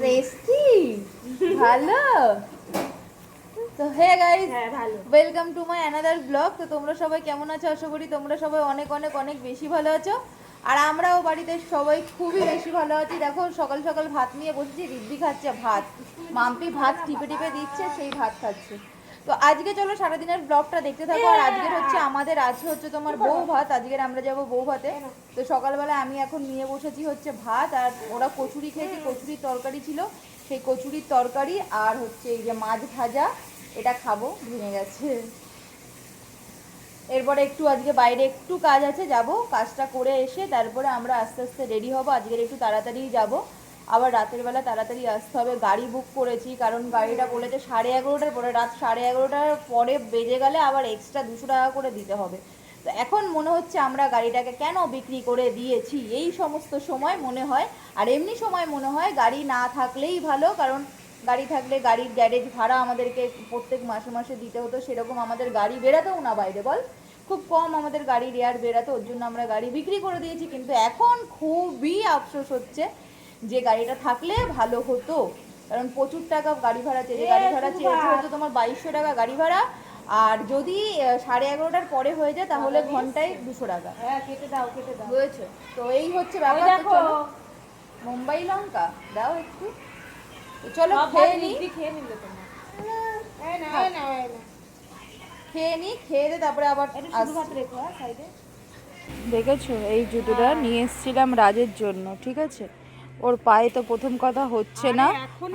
Tasty ভালো। তো hey guys welcome to my another blog তো তোমরা সবাই কেমন আছো? আশা করি তোমরা সবাই অনেক অনেক অনেক বেশি ভালো আছো। আর আমরাও বাড়িতে সবাই খুবই বেশি ভালো আছি। দেখো সকাল সকাল ভাত নিয়ে বসেছি। রিদ্দি খাচ্ছে ভাত। মাম্পি ভাত টিপে টিপে দিচ্ছে সেই ভাত খাচ্ছে। তো আজকে চলো সারাদিনের ব্লগটা দেখতে থাকো। আর আজকের হচ্ছে আমাদের আছে হচ্ছে তোমার বউ ভাত। আজকের আমরা যাব বউ ভাতে। তো সকালবেলা আমি এখন নিয়ে বসেছি হচ্ছে ভাত। আর ওরা কচুরি খেয়েছে, কচুরির তরকারি ছিল। সেই কচুরির তরকারি আর হচ্ছে এই যে মাছ ভাজা, এটা খাব, ভেঙে গেছে। এরপরে একটু আজকে বাইরে একটু কাজ আছে, যাব। কাজটা করে এসে তারপরে আমরা আস্তে আস্তে রেডি হব। আজকের একটু তাড়াতাড়ি যাব। আবার রাতের বেলা তাড়াতাড়ি আসতে হবে। গাড়ি বুক করেছি, কারণ গাড়িটা বলেছে সাড়ে এগারোটার পরে, রাত সাড়ে এগারোটার পরে বেজে গেলে আবার এক্সট্রা দুশো টাকা করে দিতে হবে। তো এখন মনে হচ্ছে আমরা গাড়িটাকে কেন বিক্রি করে দিয়েছি? এই সমস্ত সময় মনে হয়, আর এমনি সময় মনে হয় গাড়ি না থাকলেই ভালো, কারণ গাড়ি থাকলে গাড়ির গ্যারেজ ভাড়া আমাদেরকে প্রত্যেক মাসে মাসে দিতে হতো, সেরকম আমাদের গাড়ি বেরাতেও না বাইরে, বল? খুব কম আমাদের গাড়ি রেয়ার বেরাতো, ওর জন্য আমরা গাড়ি বিক্রি করে দিয়েছি, কিন্তু এখন খুবই আফসোস হচ্ছে যে গাড়িটা থাকলে ভালো হতো। কারণ প্রচুর টাকা গাড়ি ভাড়া চেয়ে গাড়ি ভাড়া চেয়েছে হচ্ছে তোমার বাইশশো টাকা গাড়ি ভাড়া। আর যদি সাড়ে এগারোটার পরে হয়ে যায় তাহলে ঘন্টায় দুশো টাকা। হ্যাঁ কেটে দাও কেটে দাও। বুঝেছ? তো এই হচ্ছে ব্যাপার চলো। মুম্বাই লঙ্কা। দাও একটু। চলো খেয়ে ভাত নি। খেয়ে নিলে তোমার। না খেয়ে নি খেয়ে দে তারপরে আবার হ্যাঁ দেখেছ? এই জুতোটা নিয়ে এসেছিলাম রাজের জন্য ঠিক আছে? ওর পায়ে তো প্রথম কথা হচ্ছে না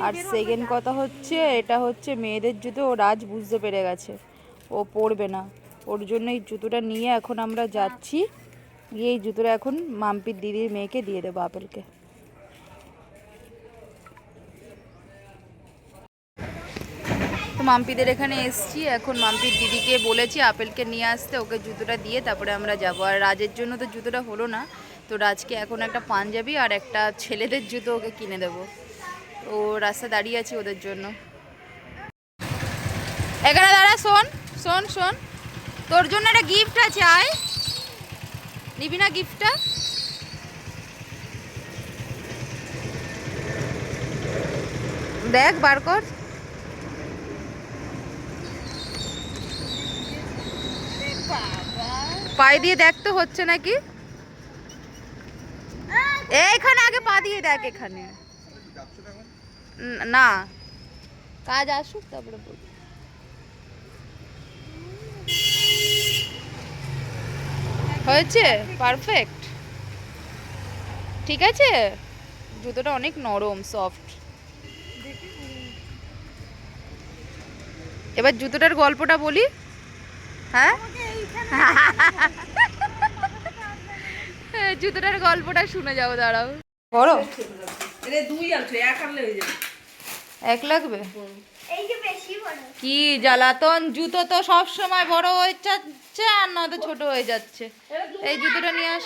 আর সেকেন্ড কথা হচ্ছে এটা হচ্ছে মেয়েদের জুতো ও রাজ বুঝতে পেরে গেছে ও পরবে না। ওর জন্য এই জুতোটা নিয়ে এখন আমরা যাচ্ছি গিয়ে এই জুতোটা এখন মাম্পির দিদির মেয়েকে দিয়ে দেবো আপেলকে। তো মাম্পিদের এখানে এসছি এখন মাম্পির দিদিকে বলেছি আপেলকে নিয়ে আসতে ওকে জুতোটা দিয়ে তারপরে আমরা যাব। আর রাজের জন্য তো জুতোটা হলো না তো রাজকে এখন একটা পাঞ্জাবি আর একটা ছেলেদের জুতো ওকে কিনে দেবো। ও রাস্তা দাঁড়িয়ে আছি ওদের জন্য। এখানে দাঁড়া, শোন শোন শোন। তোর জন্য একটা গিফট আছে, আয়। নিবি না গিফটটা দেখ, বার কর। পায়ে দিয়ে দেখ তো হচ্ছে নাকি। এইখানে আগে পা দিয়ে দেখ এখানে। না। কাজ আসুক তারপরে বল। হয়েছে? পারফেক্ট। ঠিক আছে? জুতোটা অনেক নরম সফট। এবার জুতোটার গল্পটা বলি। হ্যাঁ? হ্যাঁ, জুতোটার গল্পটা শুনে যাও দাঁড়াও। বড় এটা দুই আনছো এক আনলে হয়ে যাবে। এক লাগবে? কি জ্বালাতন জুতো তো সব সময় বড় হয়ে যাচ্ছে আর নয়তো ছোট হয়ে যাচ্ছে। এই জুতোটা নিয়ে আস।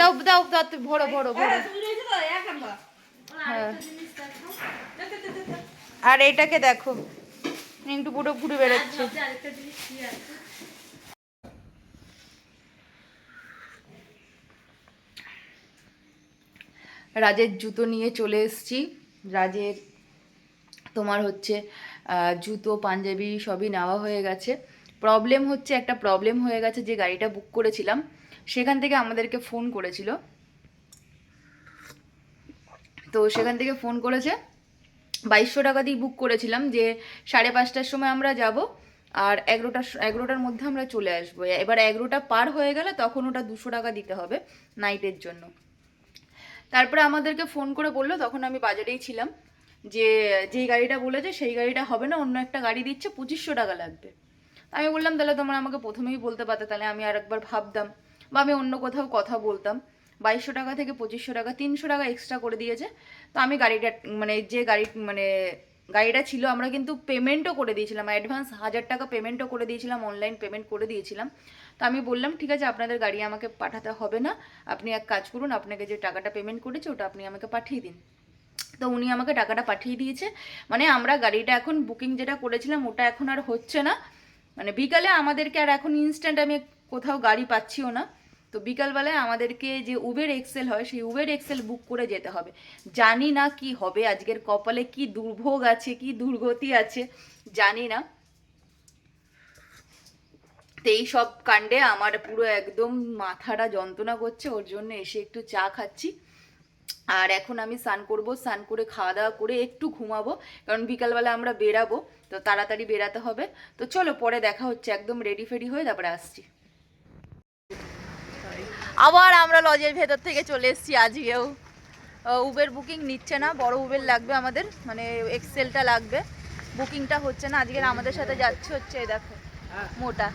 দাও দাও দাও তুই ভরো ভরো ভরো। হ্যাঁ তুমি এক আনবা। হ্যাঁ। দে, দে, দে, দে, দে। আর এটাকে দেখো। একটু পুরো পুরো বেরোচ্ছে আরেকটা জিনিস কি আছে রাজের জুতো নিয়ে চলে এসেছি। রাজের তোমার হচ্ছে জুতো, পাঞ্জাবি সবই নেওয়া হয়ে গেছে। প্রবলেম হচ্ছে, একটা প্রবলেম হয়ে গেছে যে গাড়িটা বুক করেছিলাম। সেখান থেকে আমাদেরকে ফোন করেছিল। তো সেখান থেকে ফোন করেছে। বাইশশো টাকা দিয়ে বুক করেছিলাম যে সাড়ে পাঁচটার সময় আমরা যাব আর এগারোটা, এগারোটার মধ্যে আমরা চলে আসব। এবার এগারোটা পার হয়ে গেলে তখন ওটা দুশো টাকা দিতে হবে নাইটের জন্য। তারপরে আমাদেরকে ফোন করে বলল, তখন আমি বাজারেই ছিলাম, যে যেই গাড়িটা বলেছে সেই গাড়িটা হবে না, অন্য একটা গাড়ি দিচ্ছে, পঁচিশশো টাকা লাগবে। আমি বললাম, তাহলে তোমরা আমাকে প্রথমেই বলতে পারতে, তাহলে আমি আর একবার ভাবতাম বা আমি অন্য কোথাও কথা বলতাম। বাইশশো টাকা থেকে পঁচিশশো টাকা, তিনশো টাকা এক্সট্রা করে দিয়েছে। তো আমি গাড়িটা মানে যে গাড়ি মানে গাড়িটা ছিল, আমরা কিন্তু পেমেন্টও করে দিয়েছিলাম অ্যাডভান্স হাজার টাকা পেমেন্টও করে দিয়েছিলাম অনলাইন পেমেন্ট করে দিয়েছিলাম। তো আমি বললাম, ঠিক আছে, আপনাদের গাড়ি আমাকে পাঠাতে হবে না। আপনি এক কাজ করুন, আপনাকে যে টাকাটা পেমেন্ট করেছে, ওটা আপনি আমাকে পাঠিয়ে দিন। তো উনি আমাকে টাকাটা পাঠিয়ে দিয়েছে। মানে আমরা গাড়িটা এখন বুকিং যেটা করেছিলাম, ওটা এখন আর হচ্ছে না। মানে বিকালে আমাদেরকে আর এখন ইনস্ট্যান্ট আমি কোথাও গাড়ি পাচ্ছিও না। তো বিকালবেলায় আমাদেরকে যে উবের এক্সেল হয়, সেই উবের এক্সেল বুক করে যেতে হবে। জানি না কি হবে, আজকের কপালে কি দুর্ভোগ আছে, কি দুর্গতি আছে, জানি না। তো এই সব কাণ্ডে আমার পুরো একদম মাথাটা যন্ত্রণা করছে, ওর জন্য এসে একটু চা খাচ্ছি। আর এখন আমি স্নান করব, স্নান করে খাওয়া দাওয়া করে একটু ঘুমাবো, কারণ বিকালবেলা আমরা বেরাবো, তো তাড়াতাড়ি বেরাতে হবে। তো চলো পরে দেখা হচ্ছে, একদম রেডি ফেডি হয়ে তারপরে আসছি। আবার আমরা লজের ভেতর থেকে চলে এসেছি আজকেও। উবের বুকিং নিচ্ছে না, বড় উবের লাগবে আমাদের মানে এক্সেলটা লাগবে। বুকিংটা হচ্ছে না আজকের আমাদের সাথে যাচ্ছে হচ্ছে দেখো, মোটা।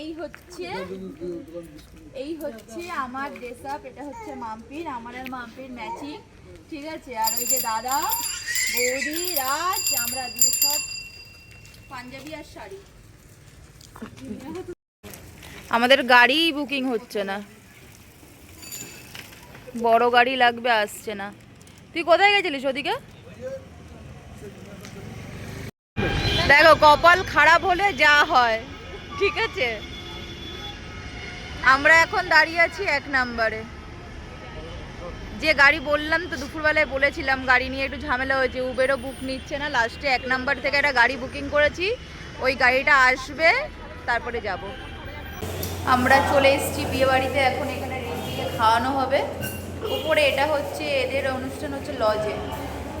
এই হচ্ছে এই হচ্ছে আমার ড্রেস আপ এটা হচ্ছে মাম্পির, আমার আর মাম্পির ম্যাচিং ঠিক আছে? আর ওই যে দাদা, বৌদি, রাজ, আমরা দিয়ে সব পাঞ্জাবি আর শাড়ি। আমাদের গাড়ি বুকিং হচ্ছে না। বড় গাড়ি লাগবে, আসছে না। তুই কোথায় গেছিলিস ওদিকে? দেখো, কপাল খারাপ হলে যা হয়, ঠিক আছে? আমরা এখন দাঁড়িয়ে আছি এক নাম্বারে। যে গাড়ি বললাম তো দুপুরবেলায় বলেছিলাম, গাড়ি নিয়ে একটু ঝামেলা হয়েছে উবেরও বুক নিচ্ছে না। লাস্টে এক নাম্বার থেকে একটা গাড়ি বুকিং করেছি, ওই গাড়িটা আসবে, তারপরে যাব। আমরা চলে এসেছি বিয়ে বাড়িতে, এখন এখানে রিম্পিকে খাওয়ানো হবে। উপরে এটা হচ্ছে এদের অনুষ্ঠান হচ্ছে লজে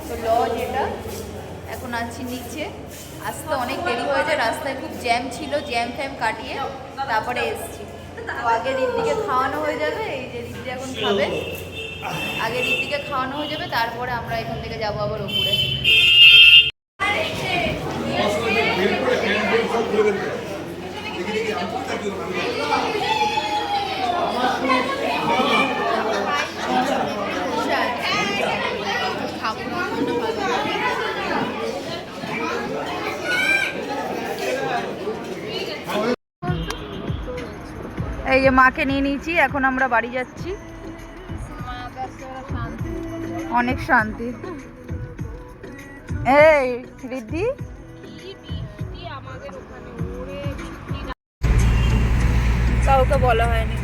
তো লজ এটা এখন আছি নিচে। আসতে অনেক দেরি হয়েছে রাস্তায় খুব জ্যাম ছিল জ্যাম ফ্যাম কাটিয়ে তারপরে এসেছি। আগে রিদ্দিকে খাওয়ানো হয়ে যাবে, এই যে রিদ্দি এখন খাবে। আগে রিদ্দিকে খাওয়ানো হয়ে যাবে, তারপরে আমরা এখান থেকে যাব আবার উপরে। এই যে মাকে নিয়ে নিয়েছি এখন আমরা বাড়ি যাচ্ছি। অনেক শান্তি। এই রিদ্ধি? কাউকে বলা হয়নি।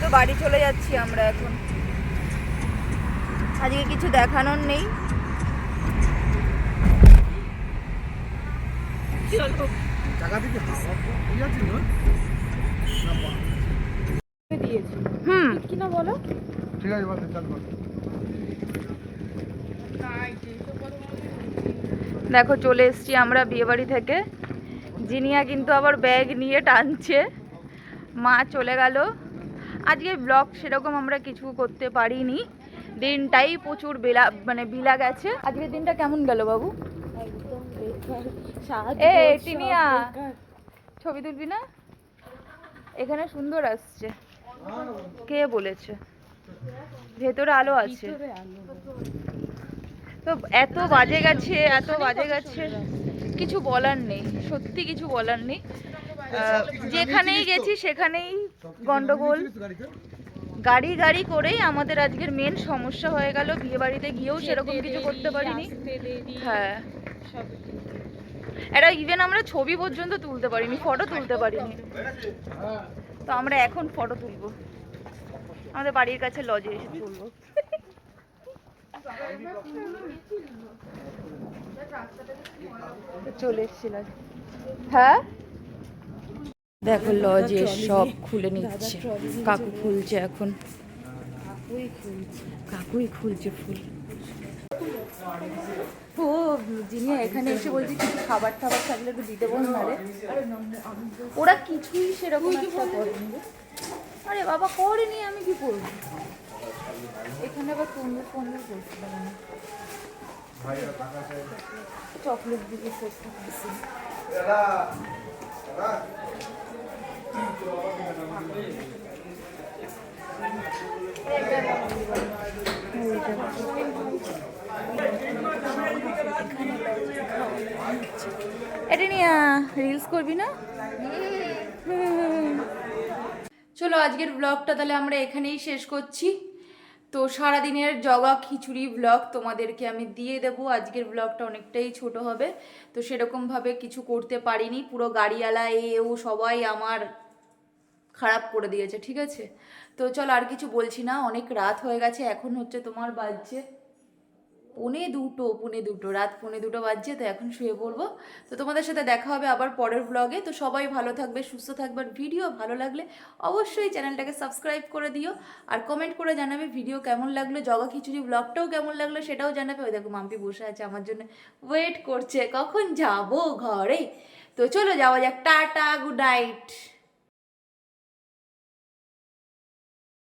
তো বাড়ি চলে যাচ্ছি আমরা এখন। আজকে কিছু দেখানোর নেই। হুম। কিনা বলো? ঠিক আছে বল চল বল। দেখো চলে এসেছি আমরা বিয়েবাড়ি থেকে। জিনিয়া কিন্তু আবার ব্যাগ নিয়ে টানছে। মা চলে গেল। আজকে ব্লগ সেরকম আমরা কিছু করতে পারিনি। দিনটাই প্রচুর বেলা মানে বিলা গেছে। আজকের দিনটা কেমন গেল বাবু? এ টিনিয়া ছবি তুলবি না? এখানে সুন্দর আসছে। কে বলেছে? ভেতরে আলো আছে। তো এত বাজে গেছে এত বাজে গেছে। কিছু বলার নেই সত্যি কিছু বলার নেই। যেখানেই গেছি সেখানেই গন্ডগোল। গাড়ি গাড়ি করেই আমাদের আজকের মেন সমস্যা হয়ে গেল বিয়ে বাড়িতে গিয়েও সেরকম কিছু করতে পারিনি। হ্যাঁ। এটা ইভেন আমরা ছবি পর্যন্ত তুলতে পারিনি ফটো তুলতে পারিনি। তো আমরা এখন ফটো তুলবো। আমাদের বাড়ির কাছে লজে এসে তুলবো। চলে এসেছিলাম। হ্যাঁ? দেখো লজে সব খুলে নিচ্ছে। কাকু খুলছে এখন। কাকুই খুলছে ফুল। ও যিনি এখানে এসে বলছে কিছু খাবার টাবার থাকলে একটু দিতে বল না রে ওরা কিছুই সেরকম একটা করেনি। আরে বাবা করেনি আমি কি করব? এখানে আবার সুন্দর সুন্দর করছিলাম চকলেট এটা নিয়ে রিলস করবি না? চলো আজকের ব্লগটা তাহলে আমরা এখানেই শেষ করছি। তো সারাদিনের জগা খিচুড়ি ব্লগ তোমাদেরকে আমি দিয়ে দেবো। আজকের ব্লগটা অনেকটাই ছোট হবে, তো সেরকমভাবে কিছু করতে পারিনি। পুরো গাড়িওয়ালা, এ, ও, সবাই আমার খারাপ করে দিয়েছে, ঠিক আছে? তো চল আর কিছু বলছি না, অনেক রাত হয়ে গেছে, এখন হচ্ছে তোমার বাজছে পৌনে দুটো পৌনে দুটো, রাত পৌনে দুটো বাজছে, তো এখন শুয়ে পড়ব। তো তোমাদের সাথে দেখা হবে আবার পরের ব্লগে তো সবাই ভালো থাকবে, সুস্থ থাকবে, আর ভিডিও ভালো লাগলে অবশ্যই চ্যানেলটাকে সাবস্ক্রাইব করে দিও। আর কমেন্ট করে জানাবে ভিডিও কেমন লাগল জগা খিচুড়ি ব্লগটাও কেমন লাগল সেটাও জানাবে। ওই দেখো মাম্পি বসে আছে আমার জন্য। ওয়েট করছে, কখন যাব ঘরে? তো চলো যাওয়া যাক। Tata good night